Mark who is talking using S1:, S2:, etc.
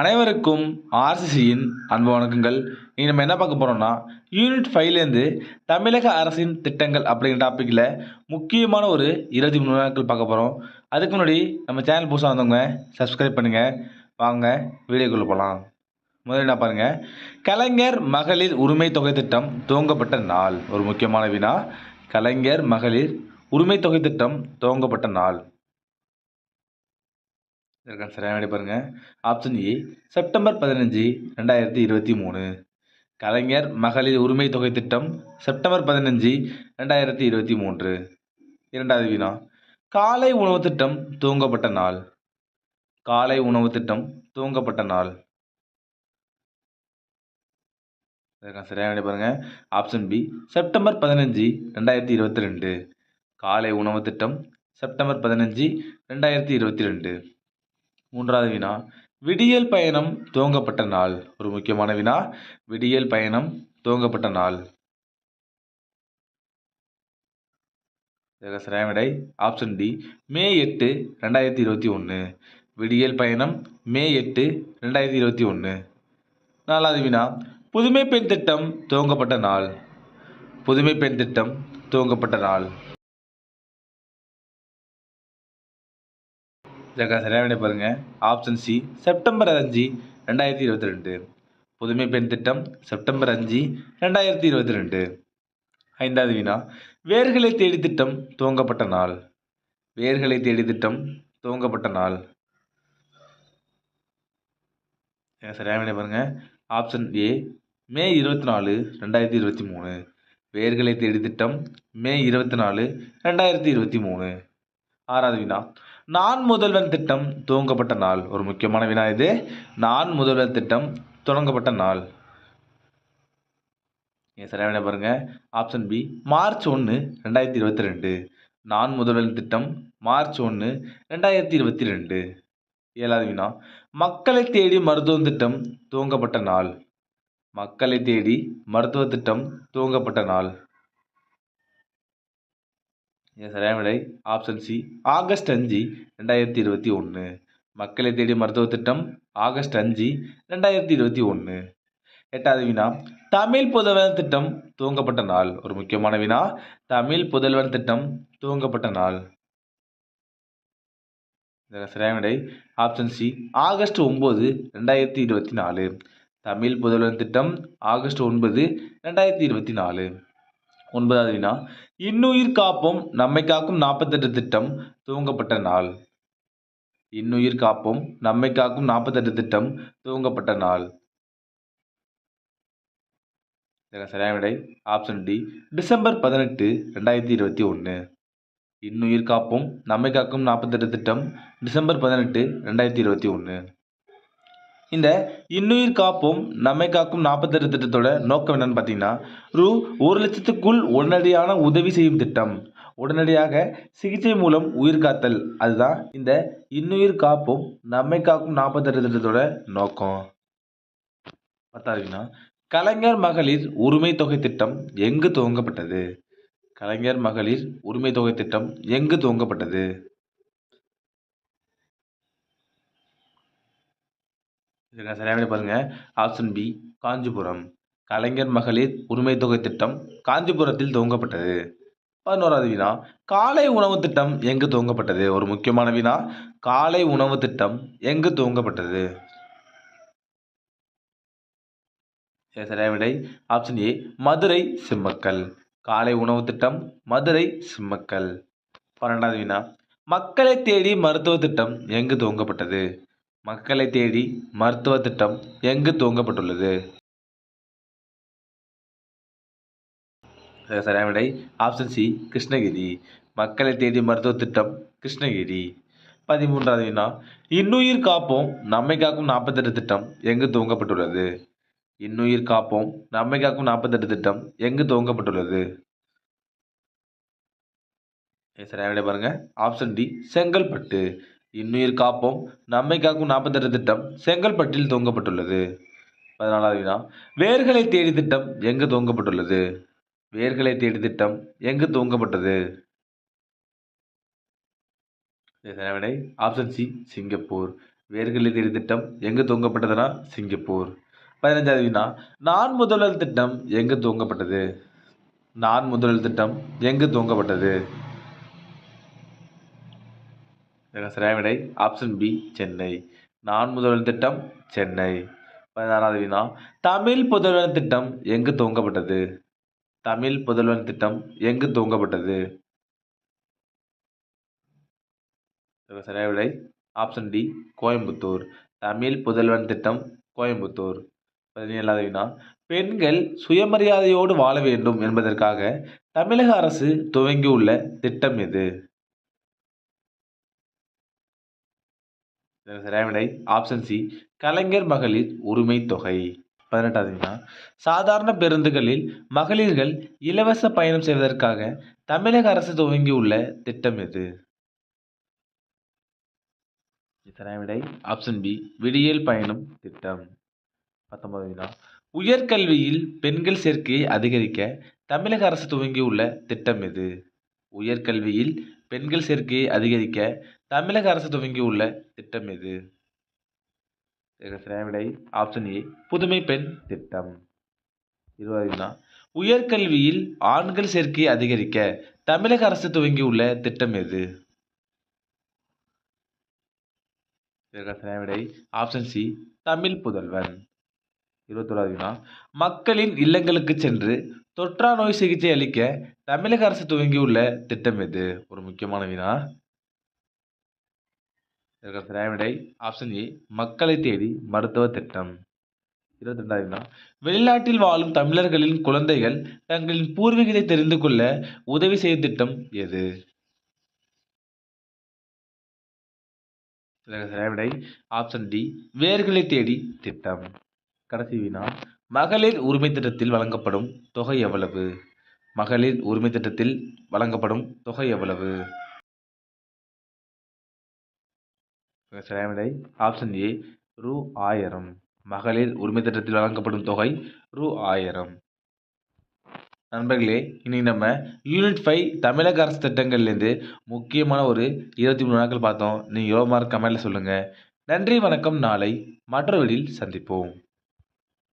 S1: அனைவருக்கும் ஆர்சிசியின் அன்பு வணக்கங்கள். இனி நம்ம என்ன பார்க்க போகிறோம்னா யூனிட் ஃபைவ்லேருந்து தமிழக அரசின் திட்டங்கள் அப்படிங்கிற டாப்பிக்கில் முக்கியமான ஒரு இருபத்தி மூணு நாட்கள் பார்க்க போகிறோம் அதுக்கு முன்னாடி நம்ம சேனல் புதுசாக வந்தவங்க சப்ஸ்கிரைப் பண்ணுங்கள் வாங்க வீடியோக்குள்ளே போகலாம் முதல்ல என்ன பாருங்கள் கலைஞர் மகளிர் உரிமை தொகை திட்டம் துவங்கப்பட்ட நாள். ஒரு முக்கியமான வினா. கலைஞர் மகளிர் உரிமை தொகை திட்டம் துவங்கப்பட்ட நாள். இதற்கான சரியான விடை பாருங்கள் ஆப்ஷன் ஏ செப்டம்பர் பதினஞ்சு ரெண்டாயிரத்தி இருபத்தி மூணு. கலைஞர் மகளிர் உரிமை தொகை திட்டம் செப்டம்பர் பதினஞ்சு ரெண்டாயிரத்தி இருபத்தி மூன்று. இரண்டாவது வினா காலை உணவு திட்டம் துவங்கப்பட்ட நாள். காலை உணவு திட்டம் துவங்கப்பட்ட நாள். இதற்கான சரியான விடை பாருங்கள் ஆப்ஷன் பி செப்டம்பர் பதினஞ்சு ரெண்டாயிரத்தி இருபத்தி ரெண்டு. காலை உணவு திட்டம் செப்டம்பர் பதினஞ்சு ரெண்டாயிரத்தி இருபத்தி ரெண்டு. மூன்றாவது வினா. விடியல் பயணம் துவங்கப்பட்ட நாள். ஒரு முக்கியமான வினா. விடியல் பயணம் துவங்கப்பட்ட நாள். இதற்கு சரியான விடை ஆப்ஷன் டி மே எட்டு ரெண்டாயிரத்தி இருபத்தி ஒன்று விடியல் பயணம் மே எட்டு ரெண்டாயிரத்தி இருபத்தி ஒன்று நாலாவது வினா. புதுமை பெண் திட்டம் துவங்கப்பட்ட நாள். புதுமை பெண் திட்டம் துவங்கப்பட்ட நாள். சரியான விடை பாருங்கள் ஆப்ஷன் சி செப்டம்பர் அஞ்சு ரெண்டாயிரத்தி இருபத்தி ரெண்டு. புதுமை பெண் திட்டம் செப்டம்பர் அஞ்சு ரெண்டாயிரத்தி இருபத்தி ரெண்டு. ஐந்தாவது வினா வேர்களை தேடி திட்டம் துவங்கப்பட்ட நாள். வேர்களை தேடி திட்டம் துவங்கப்பட்ட நாள். சரியான விடை பாருங்கள் ஆப்ஷன் ஏ மே இருபத்தி நாலு ரெண்டாயிரத்தி இருபத்தி மூணு. வேர்களை தேடி திட்டம் மே இருபத்தி நாலு ரெண்டாயிரத்தி இருபத்தி மூணு. ஆறாவது வினா நான் முதல்வன் திட்டம் துவங்கப்பட்ட நாள். ஒரு முக்கியமான வினா இது. நான் முதல்வன் திட்டம் தொடங்கப்பட்ட நாள். ஏன் சரியான பாருங்க. ஆப்ஷன் பி மார்ச் ஒன்று ரெண்டாயிரத்தி இருபத்தி ரெண்டு. நான் முதல்வன் திட்டம் மார்ச் ஒன்று ரெண்டாயிரத்தி இருபத்தி ரெண்டு. ஏழாவது வினா மக்களை தேடி மருத்துவ திட்டம் துவங்கப்பட்ட நாள். மக்களை தேடி மருத்துவ திட்டம் துவங்கப்பட்ட நாள். சரியான விடை. ஆப்ஷன் சி ஆகஸ்ட் அஞ்சு ரெண்டாயிரத்தி இருபத்தி ஒன்று மக்களை தேடி மருத்துவ திட்டம் ஆகஸ்ட் அஞ்சு ரெண்டாயிரத்தி இருபத்தி ஒன்று எட்டாவது வினா தமிழ் புதல்வன் திட்டம் துவங்கப்பட்ட நாள். ஒரு முக்கியமான வினா தமிழ் புதல்வன் திட்டம் துவங்கப்பட்ட நாள். சரியான விடை. ஆப்ஷன் சி ஆகஸ்ட் ஒம்பது ரெண்டாயிரத்தி இருபத்தி நாலு. தமிழ் புதல்வன் திட்டம் ஆகஸ்ட் ஒன்பது ரெண்டாயிரத்தி இருபத்தி நாலு. ஒன்பதாவது வினா. இன்னுயிர் காப்போம் நம்மை காக்கும் நாற்பத்தெட்டு திட்டம் துவங்கப்பட்ட நாள். இன்னுயிர் காப்போம் நம்மை காக்கும் நாற்பத்தெட்டு திட்டம் துவங்கப்பட்ட நாள். சரியான விடை. Option D. டிசம்பர் பதினெட்டு ரெண்டாயிரத்தி இருபத்தி ஒன்று இன்னுயிர் காப்போம் நம்மை காக்கும் நாற்பத்தெட்டு திட்டம் டிசம்பர் பதினெட்டு ரெண்டாயிரத்தி இருபத்தி ஒன்று இந்த இன்னுயிர் காப்போம் நம்மை காக்கும் நாற்பத்தெட்டு திட்டத்தோட நோக்கம் என்னன்னு பார்த்தீங்கன்னா ரூ ஒரு லட்சத்துக்குள் உடனடியான உதவி செய்யும் திட்டம். உடனடியாக சிகிச்சை மூலம் உயிர் காத்தல். அதுதான் இந்த இன்னுயிர் காப்போம் நம்மை காக்கும் நாற்பத்தெட்டு திட்டத்தோட நோக்கம். பத்தாவதுனா கலைஞர் மகளிர் உரிமை தொகை திட்டம் எங்கு துவங்கப்பட்டது? கலைஞர் மகளிர் உரிமை தொகை திட்டம் எங்கு துவங்கப்பட்டது? இதுக்கு சரியான பாருங்கள் ஆப்ஷன் பி காஞ்சிபுரம். கலைஞர் மகளிர் உரிமை தொகை திட்டம் காஞ்சிபுரத்தில் துவங்கப்பட்டது. பதினோராவது வினா காலை உணவு திட்டம் எங்கு துவங்கப்பட்டது? ஒரு முக்கியமான வினா காலை உணவு திட்டம் எங்கு துவங்கப்பட்டது? சரியான விடை. Option A Madurai Simmakkal. காலை உணவு திட்டம் மதுரை சிம்மக்கல். பன்னெண்டாவது வினா மக்களை தேடி மருத்துவ திட்டம் எங்கு துவங்கப்பட்டது? மக்களை தேடி மருத்துவ திட்டம் எங்கு துவங்கப்பட்டுள்ளது? சரியான விடை. Option C Krishnagiri. மக்களை தேடி மருத்துவ திட்டம் கிருஷ்ணகிரி. பதிமூன்றாவது வினா. இன்னுயிர் காப்போம் நம்மை காக்கும் நாற்பத்தெட்டு திட்டம் எங்கு துவங்கப்பட்டுள்ளது? இன்னுயிர் காப்போம் நம்மை காக்கும் நாற்பத்தெட்டு திட்டம் எங்கு துவங்கப்பட்டுள்ளது? சரியான விடை பாருங்க. Option D Chengalpattu. இன்னுயிர் காப்போம். நம்மை காக்கும் நாற்பத்தெட்டு திட்டம் செங்கல்பட்டில் துவங்கப்பட்டுள்ளது. பதினாலாவது வினா வேர்களை தேடி திட்டம் எங்கு துவங்கப்பட்டுள்ளது? வேர்களை தேடி திட்டம் எங்கு துவங்கப்பட்டது? விடை? Option C Singapore. வேர்களை தேடி திட்டம் எங்கு துவங்கப்பட்டதுன்னா சிங்கப்பூர். பதினஞ்சாவது வினா நான் முதல்வர் திட்டம் எங்கு துவங்கப்பட்டது? நான் முதல்வர் திட்டம் எங்கு துவங்கப்பட்டது? இதற்கு சரியான விடை ஆப்ஷன் பி சென்னை. நான் முதல்வர் திட்டம் சென்னை. பதினாறாவது வினா தமிழ் புதல்வன் திட்டம் எங்கு துவங்கப்பட்டது? தமிழ் புதல்வன் திட்டம் எங்கு துவங்கப்பட்டது? இதற்கு சரியான விடை ஆப்ஷன் டி கோயம்புத்தூர். தமிழ் புதல்வன் திட்டம் கோயம்புத்தூர். பதினேழாவது வினா பெண்கள் சுயமரியாதையோடு வாழ வேண்டும் என்பதற்காக தமிழக அரசு துவங்கியுள்ள திட்டம் எது? சரியான விடை ஆப்ஷன் சி கலைஞர் மகளிர் உரிமை தொகை பதினெட்டாவது சாதாரண பேருந்துகளில் மகளிர்கள் இலவச பயணம் செய்வதற்காக தமிழக அரசு துவங்கியுள்ள திட்டம் எது? விடை ஆப்ஷன் பி விடியல் பயணம் திட்டம். பத்தொன்பதுனா உயர்கல்வியில் பெண்கள் சேர்க்கையை அதிகரிக்க தமிழக அரசு துவங்கியுள்ள திட்டம் எது? உயர்கல்வியில் பெண்கள் சேர்க்கையை அதிகரிக்க தமிழக அரசு துவங்கியுள்ள திட்டம் எது? விடை ஆப்ஷன் ஏ புதுமை பெண் திட்டம். இருபதுனா உயர்கல்வியில் ஆண்கள் சேர்க்கையை அதிகரிக்க தமிழக அரசு துவங்கியுள்ள திட்டம் எது? விடை ஆப்ஷன் சி தமிழ் புதல்வன். இருபத்தோராவது மக்களின் இல்லங்களுக்கு சென்று தொற்றா நோய் சிகிச்சை அளிக்க தமிழக அரசு துவங்கியுள்ள திட்டம் எது? ஒரு முக்கியமான வினா இதற்கு விடை ஆப்ஷன் ஏ மக்களை தேடி மருத்துவ திட்டம். இருபத்தி ரெண்டாயிரம் வெளிநாட்டில் வாழும் தமிழர்களின் குழந்தைகள் தங்களின் பூர்வீகத்தை தெரிந்து கொள்ள உதவி செய்யும் திட்டம் எது? விடை ஆப்ஷன் டி வேர்களை தேடி திட்டம். கடைசி வினா மகளிர் உரிமை திட்டத்தில் வழங்கப்படும் தொகை எவ்வளவு? மகளிர் உரிமை திட்டத்தில் வழங்கப்படும் தொகை எவ்வளவு? சரியான விடை ஆப்ஷன் ஏ ரூ ஆயிரம். மகளிர் உரிமை திட்டத்தில் வழங்கப்படும் தொகை ரூ ஆயிரம். நண்பர்களே இன்னைக்கு நம்ம யூனிட் ஃபைவ் தமிழக அரசு திட்டங்கள்லேருந்து முக்கியமான ஒரு இருபத்தி மூணு நாட்கள் பார்த்தோம். நீங்கள் எவ்வளோ மார்க் கமெண்ட்டில் சொல்லுங்கள் நன்றி வணக்கம். நாளை மற்ற சந்திப்போம்.